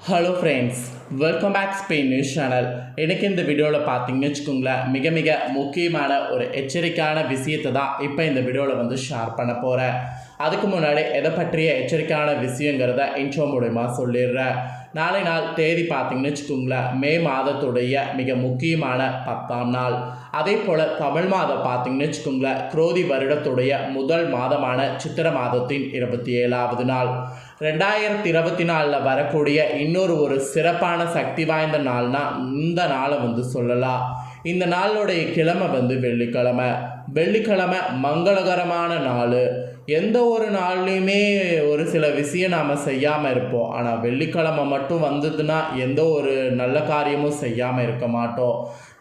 Hello friends welcome back Spain news channel எனக்கு இந்த வீடியோவில் பார்த்தீங்கன்னு வச்சுக்கோங்களேன் மிக மிக முக்கியமான ஒரு எச்சரிக்கையான விஷயத்தை தான் இப்போ இந்த வீடியோவில் வந்து ஷேர் பண்ண போகிறேன் அதுக்கு முன்னாடி எதை பற்றிய எச்சரிக்கையான விஷயங்கிறத இன்ட்ரோ மூலயமா சொல்லிடுறேன். நாளை நாள் தேதி பார்த்தீங்கன்னு வச்சுக்கோங்களேன் மே மாதத்துடைய மிக முக்கியமான பத்தாம் நாள். அதே போல் தமிழ் மாதம் பார்த்தீங்கன்னு வச்சுக்கோங்களேன் குரோதி வருடத்துடைய முதல் மாதமான சித்திர மாதத்தின் இருபத்தி ஏழாவது நாள். ரெண்டாயிரத்தி இருபத்தி நாலில் வரக்கூடிய இன்னொரு ஒரு சிறப்பான சக்தி வாய்ந்த நாள்னா இந்த நாளை வந்து சொல்லலாம். இந்த நாளுடைய கிழமை வந்து வெள்ளிக்கிழமை. வெள்ளிக்கிழமை மங்களகரமான நாள். எந்த ஒரு நாள்லையுமே ஒரு சில விஷயம் நாம் செய்யாமல் இருப்போம். ஆனால் வெள்ளிக்கிழமை மட்டும் வந்ததுன்னா எந்த ஒரு நல்ல காரியமும் செய்யாமல் இருக்க மாட்டோம்.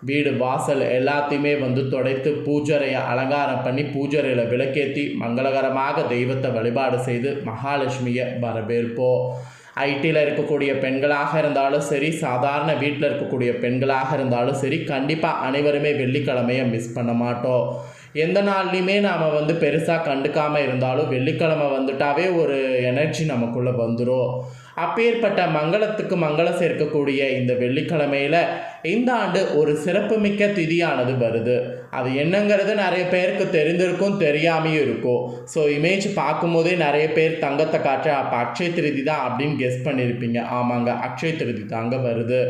வீடு வாசல் எல்லாத்தையுமே வந்து துடைத்து பூஜரையை அலங்காரம் பண்ணி பூஜரையில் விளக்கேற்றி மங்களகரமாக தெய்வத்தை வழிபாடு செய்து மகாலட்சுமியை வரவேற்போம். ஐடியில் இருக்கக்கூடிய பெண்களாக இருந்தாலும் சரி சாதாரண வீட்டில் இருக்கக்கூடிய பெண்களாக இருந்தாலும் சரி கண்டிப்பாக அனைவருமே வெள்ளிக்கிழமையை மிஸ் பண்ண மாட்டோம். எந்த நாள்லையுமே நாம் வந்து பெருசாக கண்டுக்காமல் இருந்தாலும் வெள்ளிக்கிழமை வந்துட்டாவே ஒரு எனர்ஜி நமக்குள்ளே வந்துடும் அப்பேற்பட்ட மங்களத்துக்கு மங்களம் சேர்க்கக்கூடிய இந்த வெள்ளிக்கிழமையில் இந்த ஆண்டு ஒரு சிறப்புமிக்க திதியானது வருது. அது என்னங்கிறது நிறைய பேருக்கு தெரிந்திருக்கும் தெரியாமையும் இருக்கும். ஸோ இமேஜ் பார்க்கும்போதே நிறைய பேர் தங்கத்தை காற்ற அப்போ அக்ஷய திருதி தான் அப்படின்னு கெஸ் பண்ணியிருப்பீங்க ஆமாங்க அக்ஷய திருதி தாங்க வருது.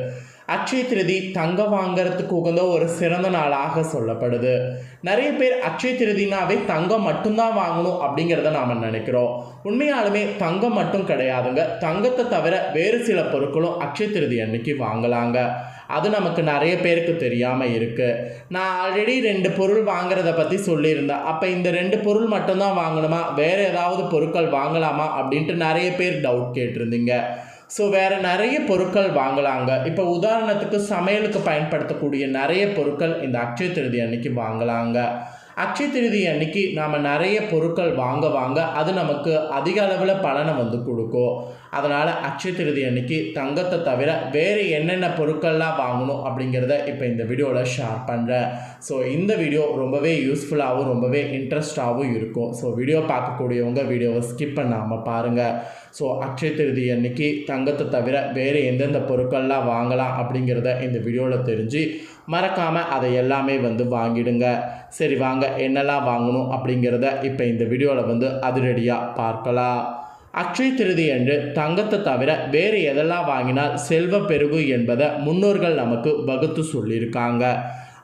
அக்ஷய திருதி தங்கம் வாங்கிறதுக்கு உகந்த ஒரு சிறந்த நாளாக சொல்லப்படுது. நிறைய பேர் அக்ஷய திருதினாவே தங்கம் மட்டும்தான் வாங்கணும் அப்படிங்கிறத நாம் நினைக்கிறோம். உண்மையாலுமே தங்கம் மட்டும் கிடையாதுங்க. தங்கத்தை தவிர வேறு சில பொருட்களும் அக்ஷய திருதி அன்னைக்கு வாங்கலாங்க. அது நமக்கு நிறைய பேருக்கு தெரியாமல் இருக்குது நான் ஆல்ரெடி ரெண்டு பொருள் வாங்குறத பற்றி சொல்லியிருந்தேன். அப்போ இந்த ரெண்டு பொருள் மட்டும்தான் வாங்கணுமா? வேறு ஏதாவது பொருட்கள் வாங்கலாமா? அப்படின்ட்டு நிறைய பேர் டவுட் கேட்டிருந்தீங்க. ஸோ வேறு நிறைய பொருட்கள் வாங்கலாங்க. இப்போ உதாரணத்துக்கு சமையலுக்கு பயன்படுத்தக்கூடிய நிறைய பொருட்கள் இந்த அக்ஷய திருதி அன்னைக்கு வாங்கலாங்க. அக்ஷய திருதி அன்னைக்கு நாம் நிறைய பொருட்கள் வாங்க வாங்க அது நமக்கு அதிக அளவில் பலனை வந்து கொடுக்கும். அதனால் அக்ஷய திருதி அன்னைக்கு தங்கத்தை தவிர வேறு என்னென்ன பொருட்கள்லாம் வாங்கணும் அப்படிங்கிறத இப்போ இந்த வீடியோவில் ஷேர் பண்ணுறேன் ஸோ இந்த வீடியோ ரொம்பவே யூஸ்ஃபுல்லாகவும் ரொம்பவே இன்ட்ரெஸ்டாகவும் இருக்கும். ஸோ வீடியோ பார்க்கக்கூடியவங்க வீடியோவை ஸ்கிப் பண்ணாமல் பாருங்கள் ஸோ அக்ஷய திருதி அன்னைக்கு தங்கத்தை தவிர வேறு எந்தெந்த பொருட்கள்லாம் வாங்கலாம் அப்படிங்கிறத இந்த வீடியோவில் தெரிஞ்சு மறக்காமல் அதை எல்லாமே வந்து வாங்கிடுங்க. சரி வாங்க. என்னெல்லாம் வாங்கணும் அப்படிங்கிறத இப்போ இந்த வீடியோவில் வந்து அதிரடியாக பார்க்கலாம். அக்ஷய திருதி என்று தங்கத்தை தவிர வேறு எதெல்லாம் வாங்கினால் செல்வ பெருகு என்பதை முன்னோர்கள் நமக்கு வகுத்து சொல்லியிருக்காங்க.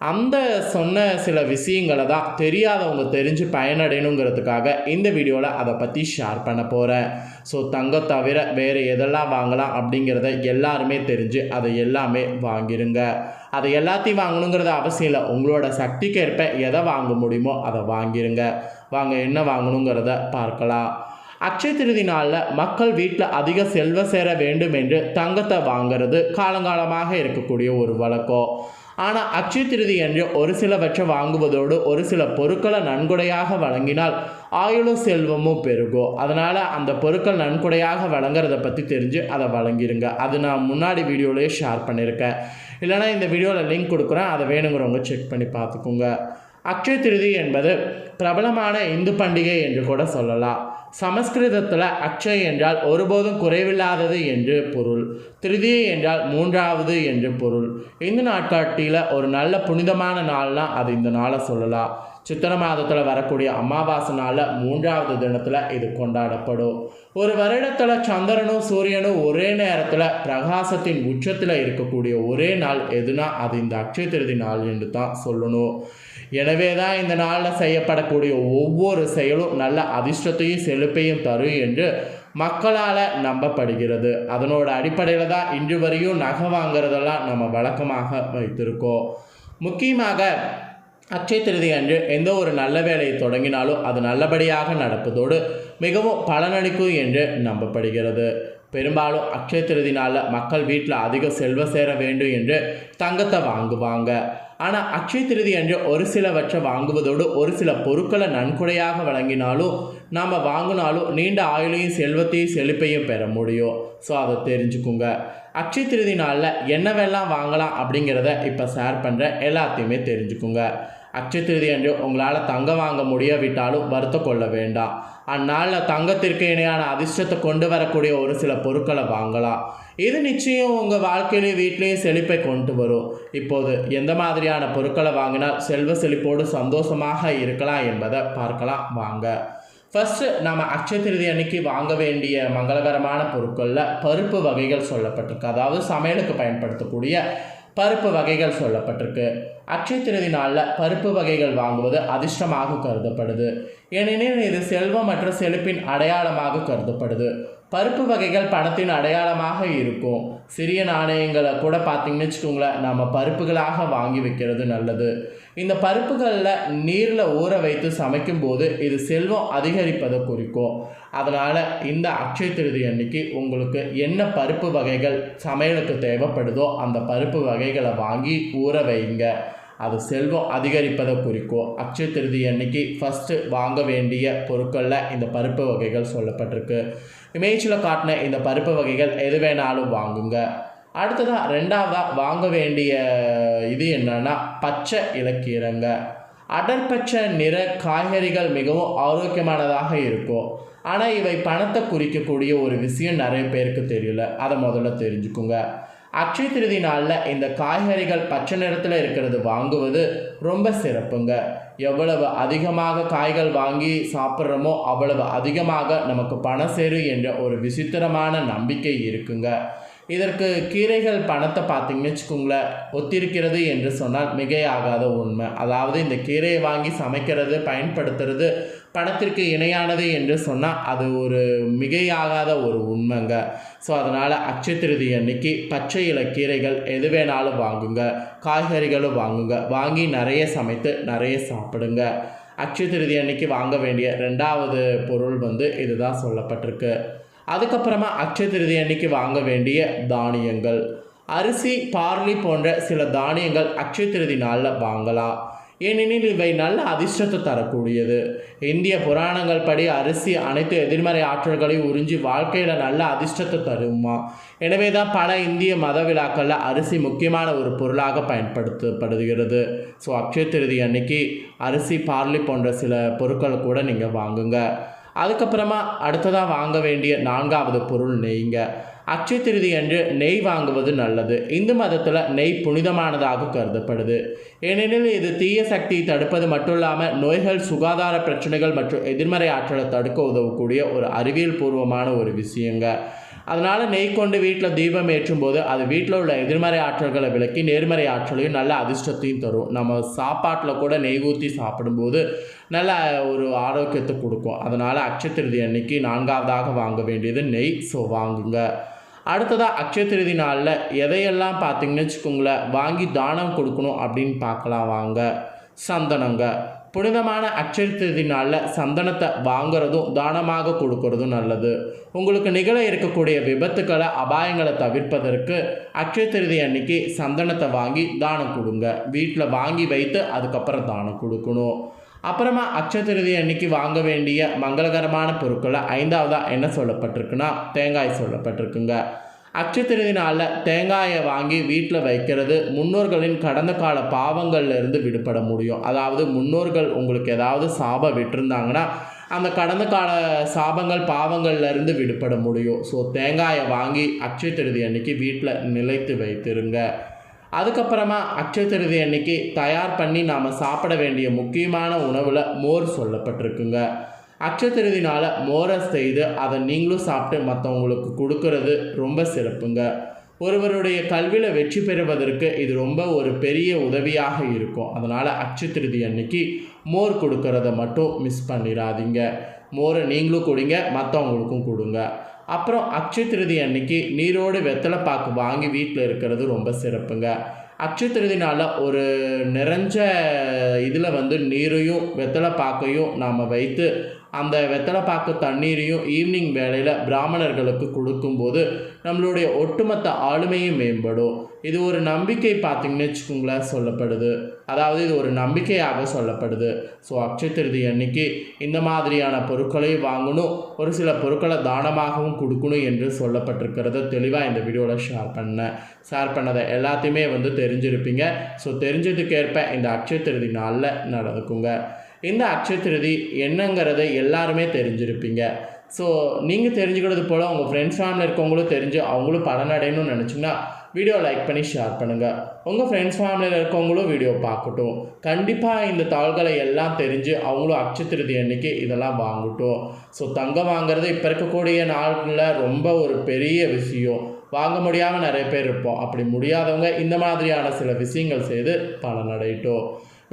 அந்த சொன்ன சில விஷயங்களை தான் தெரியாதவங்க தெரிஞ்சு பயனடையணுங்கிறதுக்காக இந்த வீடியோவில் அதை பற்றி ஷேர் பண்ண போகிறேன் ஸோ தங்கம் தவிர வேறு எதெல்லாம் வாங்கலாம் அப்படிங்கிறத எல்லாருமே தெரிஞ்சு அதை எல்லாமே வாங்கிருங்க. அதை எல்லாத்தையும் வாங்கணுங்கிறது அவசியம் இல்லை. உங்களோட சக்திக்கு ஏற்ப எதை வாங்க முடியுமோ அதை வாங்கிருங்க. வாங்க என்ன வாங்கணுங்கிறத பார்க்கலாம். அக்ஷய திருதி நாளில் மக்கள் வீட்டில் அதிக செல்வ சேர வேண்டும் என்று தங்கத்தை வாங்கிறது காலங்காலமாக இருக்கக்கூடிய ஒரு வழக்கம். ஆனால் அக்ஷய திருதி என்று ஒரு சிலவற்றை வாங்குவதோடு ஒரு சில பொருட்களை நன்கொடையாக வழங்கினால் ஆயுளும் செல்வமும் பெருகும் அதனால் அந்த பொருட்கள் நன்கொடையாக வழங்குறத பற்றி தெரிஞ்சு அதை வழங்கிடுங்க அது நான் முன்னாடி வீடியோலேயே ஷேர் பண்ணியிருக்கேன் இல்லைனா இந்த வீடியோவில் லிங்க் கொடுக்குறேன். அதை வேணுங்கிறவங்க செக் பண்ணி பார்த்துக்கோங்க. அக்ஷய திருதி என்பது பிரபலமான இந்து பண்டிகை என்று கூட சொல்லலாம். சமஸ்கிருதத்தில் அக்ஷய் என்றால் ஒருபோதும் குறைவில்லாதது என்று பொருள். திருதியை என்றால் மூன்றாவது என்று பொருள். இந்த நாட்காட்டியில் ஒரு நல்ல புனிதமான நாள்னால் அது இந்த நாளை சொல்லலாம். சித்திரை மாதத்தில் வரக்கூடிய அமாவாசை நாளில் மூன்றாவது தினத்தில் இது கொண்டாடப்படும். ஒரு வருடத்தில் சந்திரனும் சூரியனும் ஒரே நேரத்தில் பிரகாசத்தின் உச்சத்தில் இருக்கக்கூடிய ஒரே நாள் எதுனா அது இந்த அக்ஷய திருதி நாள் என்று தான் சொல்லணும். எனவே தான் இந்த நாளில் செய்யப்படக்கூடிய ஒவ்வொரு செயலும் நல்ல அதிர்ஷ்டத்தையும் செழிப்பையும் தரும் என்று மக்களால் நம்பப்படுகிறது. அதனோட அடிப்படையில் தான் இன்று வரையும் நகை வாங்குறதெல்லாம் நம்ம வழக்கமாக வைத்திருக்கோம். முக்கியமாக அச்சய திருதி அன்று எந்த ஒரு நல்ல வேலையை தொடங்கினாலும் அது நல்லபடியாக நடப்பதோடு மிகவும் பலனளிக்கும் என்று நம்பப்படுகிறது. பெரும்பாலும் அக்ஷய திருதி நாளில் மக்கள் வீட்டில் அதிக செல்வ சேர வேண்டும் என்று தங்கத்தை வாங்குவாங்க. ஆனால் அக்ஷய திருதி அன்று ஒரு சிலவற்றை வாங்குவதோடு ஒரு சில பொருட்களை நன்கொடையாக வழங்கினாலும் நாம் வாங்கினாலும் நீண்ட ஆயுளையும் செல்வத்தையும் செழிப்பையும் பெற முடியும். ஸோ அதை தெரிஞ்சுக்குங்க. அக்ஷய திருதி நாளில் என்னவெல்லாம் வாங்கலாம் அப்படிங்கிறத இப்போ ஷேர் பண்ணுற எல்லாத்தையுமே தெரிஞ்சுக்குங்க. அக்ஷய திருதி அன்று உங்களால் தங்கம் வாங்க முடியாவிட்டாலும் வருத்த கொள்ள வேண்டாம். அந்நாளில் தங்கத்திற்கு இணையான அதிர்ஷ்டத்தை கொண்டு வரக்கூடிய ஒரு சில பொருட்களை வாங்கலாம். இது நிச்சயம் உங்கள் வாழ்க்கையிலேயும் வீட்லேயும் செழிப்பை கொண்டு வரும். இப்போது எந்த மாதிரியான பொருட்களை வாங்கினால் செல்வ செழிப்போடு சந்தோஷமாக இருக்கலாம் என்பதை பார்க்கலாம். வாங்க. ஃபஸ்ட்டு நம்ம அக்ஷய திருதி அன்னைக்கு வாங்க வேண்டிய மங்களகரமான பொருட்களில் பருப்பு வகைகள் சொல்லப்பட்டிருக்கு. அதாவது சமையலுக்கு பயன்படுத்தக்கூடிய பருப்பு வகைகள் சொல்லப்பட்டிருக்கு. அக்ஷய திருதி நாளில் பருப்பு வகைகள் வாங்குவது அதிர்ஷ்டமாக கருதப்படுது. ஏனெனில் இது செல்வம் மற்றும் செழிப்பின் அடையாளமாக கருதப்படுது. பருப்பு வகைகள் பணத்தின் அடையாளமாக இருக்கும். சிறிய நாணயங்களை கூட பார்த்தீங்கன்னு வச்சுக்கோங்களேன் நம்ம பருப்புகளாக வாங்கி வைக்கிறது நல்லது. இந்த பருப்புகளில் நீரில் ஊற வைத்து சமைக்கும்போது இது செல்வம் அதிகரிப்பதை குறிக்கும். அதனால் இந்த அக்ஷய திருதி அன்னைக்கு உங்களுக்கு என்ன பருப்பு வகைகள் சமையலுக்கு தேவைப்படுதோ அந்த பருப்பு வகைகளை வாங்கி ஊற வைங்க. அது செல்வம் அதிகரிப்பதை குறிக்கும். அக்ஷய திருதி அன்னைக்கு ஃபஸ்ட்டு வாங்க வேண்டிய பொருட்களில் இந்த பருப்பு வகைகள் சொல்லப்பட்டிருக்கு. இமேஜில் காட்டின இந்த பருப்பு வகைகள் எது வேணாலும் வாங்குங்க. அடுத்ததாக ரெண்டாவதாக வாங்க வேண்டிய இது என்னென்னா பச்சை இலக்கீரங்க. அடர்பச்சை நிற காய்கறிகள் மிகவும் ஆரோக்கியமானதாக இருக்கும். ஆனால் இவை பணத்தை குறிக்கக்கூடிய ஒரு விஷயம் நிறைய பேருக்கு தெரியல. அதை முதல்ல தெரிஞ்சுக்குங்க. அக்ஷய திருதி நாளில் இந்த காய்கறிகள் பச்சை நிறத்தில் இருக்கிறது வாங்குவது ரொம்ப சிறப்புங்க. எவ்வளவு அதிகமாக காய்கள் வாங்கி சாப்பிட்றோமோ அவ்வளவு அதிகமாக நமக்கு பணம் சேரும் என்ற ஒரு விசித்திரமான நம்பிக்கை இருக்குங்க. இதற்கு கீரைகள் பணத்தை பார்த்தீங்கன்னு வச்சுக்கோங்களேன் ஒத்திருக்கிறது என்று சொன்னால் மிகையாகாத உண்மை. அதாவது இந்த கீரையை வாங்கி சமைக்கிறது பயன்படுத்துறது பணத்திற்கு இணையானது என்று சொன்னால் அது ஒரு மிகையாகாத ஒரு உண்மைங்க. ஸோ அதனால் அச்சத்திருதி திருதி அன்னைக்கு பச்சை இலை கீரைகள் எது வேணாலும் வாங்குங்க காய்கறிகளும் வாங்குங்க. வாங்கி நிறைய சமைத்து நிறைய சாப்பிடுங்க. அச்சத்திருதி திருதி அன்னைக்கு வாங்க வேண்டிய ரெண்டாவது பொருள் வந்து இதுதான் சொல்லப்பட்டிருக்கு. அதுக்கப்புறமா அக்ஷய திருதி அன்னைக்கு வாங்க வேண்டிய தானியங்கள். அரிசி பார்லி போன்ற சில தானியங்கள் அக்ஷய திருதி நாளில் வாங்கலாம். ஏனெனில் இவை நல்ல அதிர்ஷ்டத்தை தரக்கூடியது. இந்திய புராணங்கள் படி அரிசி அனைத்து எதிர்மறை ஆற்றல்களையும் உறிஞ்சி வாழ்க்கையில் நல்ல அதிர்ஷ்டத்தை தருமா? எனவே தான் பல இந்திய மத விழாக்களில் அரிசி முக்கியமான ஒரு பொருளாக பயன்படுத்தப்படுகிறது. ஸோ அக்ஷய திருதி அன்னைக்கு அரிசி பார்லி போன்ற சில பொருட்களை கூட நீங்கள் வாங்குங்க. அதுக்கப்புறமா அடுத்ததாக வாங்க வேண்டிய நான்காவது பொருள் நெய்ங்க. அச்சய திருதி அன்று நெய் வாங்குவது நல்லது. இந்து மதத்தில் நெய் புனிதமானதாக கருதப்படுது. ஏனெனில் இது தீய சக்தியை தடுப்பது மட்டும் இல்லாமல் நோய்கள் சுகாதார பிரச்சனைகள் மற்றும் எதிர்மறை ஆற்றலை தடுக்க உதவக்கூடிய ஒரு அறிவியல் பூர்வமான ஒரு விஷயங்க. அதனால் நெய் கொண்டு வீட்டில் தீபம் ஏற்றும் போது அது வீட்டில் உள்ள எதிர்மறை ஆற்றல்களை விளக்கி நேர்மறை ஆற்றலையும் நல்ல அதிர்ஷ்டத்தையும் தரும். நம்ம சாப்பாட்டில் கூட நெய் ஊற்றி சாப்பிடும்போது நல்ல ஒரு ஆரோக்கியத்தை கொடுக்கும். அதனால் அக்ஷத்திருதி அன்னைக்கு நான்காவதாக வாங்க வேண்டியது நெய். ஸோ வாங்குங்க. அடுத்ததாக அக்ஷயத்திருதி நாளில் எதையெல்லாம் பார்த்தீங்கன்னு வச்சுக்கோங்களேன் வாங்கி தானம் கொடுக்கணும் அப்படின்னு பார்க்கலாம். வாங்க. சந்தனங்க. புனிதமான அக்ஷய திருதி நாளில் சந்தனத்தை வாங்குறதும் தானமாக கொடுக்கறதும் நல்லது. உங்களுக்கு நிகழ இருக்கக்கூடிய விபத்துக்களை அபாயங்களை தவிர்ப்பதற்கு அக்ஷய திருதி அன்னைக்கு சந்தனத்தை வாங்கி தானம் கொடுங்க. வீட்டில் வாங்கி வைத்து அதுக்கப்புறம் தானம் கொடுக்கணும். அப்புறமா அக்ஷய திருதி அன்னைக்கு வாங்க வேண்டிய மங்களகரமான பொருட்களை ஐந்தாவதாக என்ன சொல்லப்பட்டிருக்குன்னா தேங்காய் சொல்லப்பட்டிருக்குங்க. அக்ஷய திருதி நாளில் தேங்காயை வாங்கி வீட்டில் வைக்கிறது முன்னோர்களின் கடந்த கால பாவங்கள்லேருந்து விடுபட முடியும். அதாவது முன்னோர்கள் உங்களுக்கு ஏதாவது சாபம் விட்டுருந்தாங்கன்னா அந்த கடந்த கால சாபங்கள் பாவங்கள்லேருந்து விடுபட முடியும். ஸோ தேங்காயை வாங்கி அக்ஷய திருதி அன்னைக்கு வீட்டில் நிலைத்து வைத்திருங்க. அதுக்கப்புறமா அக்ஷய திருதி அன்னைக்கு தயார் பண்ணி நாம் சாப்பிட வேண்டிய முக்கியமான உணவில் மோர் சொல்லப்பட்டிருக்குங்க. அக்ஷய திருதினால் மோரை செய்து அதை நீங்களும் சாப்பிட்டு மற்றவங்களுக்கு கொடுக்கறது ரொம்ப சிறப்புங்க. ஒருவருடைய கல்வியில் வெற்றி பெறுவதற்கு இது ரொம்ப ஒரு பெரிய உதவியாக இருக்கும். அதனால் அக்ஷய அன்னைக்கு மோர் கொடுக்கறத மட்டும் மிஸ் பண்ணிடாதீங்க மோரை நீங்களும் கொடுங்க மற்றவங்களுக்கும் கொடுங்க. அப்புறம் அக்ஷய அன்னைக்கு நீரோடு வெத்தலை பாக்கு வாங்கி வீட்டில் இருக்கிறது ரொம்ப சிறப்புங்க. அக்ஷய திருதி நாளில் ஒரு நிறைஞ்ச இதில் வந்து நீரையும் வெத்தலை பாக்கையும் நாம் வைத்து அந்த வெத்தலைப்பாக்கு தண்ணீரையும் ஈவினிங் வேளையில் பிராமணர்களுக்கு கொடுக்கும்போது நம்மளுடைய ஒட்டுமொத்த ஆளுமையும் மேம்படும். இது ஒரு நம்பிக்கை பார்த்திங்கன்னு வச்சுக்கோங்களேன் சொல்லப்படுது. அதாவது இது ஒரு நம்பிக்கையாக சொல்லப்படுது. ஸோ அக்ஷய திருதி அன்னைக்கு இந்த மாதிரியான பொருட்களை வாங்கணும். ஒரு சில பொருட்களை தானமாகவும் கொடுக்கணும் என்று சொல்லப்பட்டிருக்கிறத தெளிவாக இந்த வீடியோவில் ஷேர் பண்ணேன். ஷேர் பண்ணதை எல்லாத்தையுமே வந்து தெரிஞ்சிருப்பீங்க. ஸோ தெரிஞ்சதுக்கேற்ப இந்த அக்ஷய திருதி நாளில் நடந்துக்குங்க. இந்த அக்ஷய திருதி என்னங்கிறத எல்லாருமே தெரிஞ்சிருப்பீங்க. ஸோ நீங்கள் தெரிஞ்சுக்கிறது போல் உங்கள் ஃப்ரெண்ட்ஸ் ஃபேமிலி இருக்கவங்களும் தெரிஞ்சு அவங்களும் பலனடையணும்னு நினச்சிங்கன்னா வீடியோ லைக் பண்ணி ஷேர் பண்ணுங்கள் உங்கள் ஃப்ரெண்ட்ஸ் ஃபேமிலியில் இருக்கவங்களும் வீடியோ பார்க்கட்டும். கண்டிப்பாக இந்த தாள்களை எல்லாம் தெரிஞ்சு அவங்களும் அக்ஷய திருதி அன்னைக்கு இதெல்லாம் வாங்கட்டும். ஸோ தங்கம் வாங்குறது இப்போ இருக்கக்கூடிய நாளில் ரொம்ப ஒரு பெரிய விஷயம். வாங்க முடியாமல் நிறைய பேர் இருப்போம். அப்படி முடியாதவங்க இந்த மாதிரியான சில விஷயங்கள் செய்து பலனடையட்டும்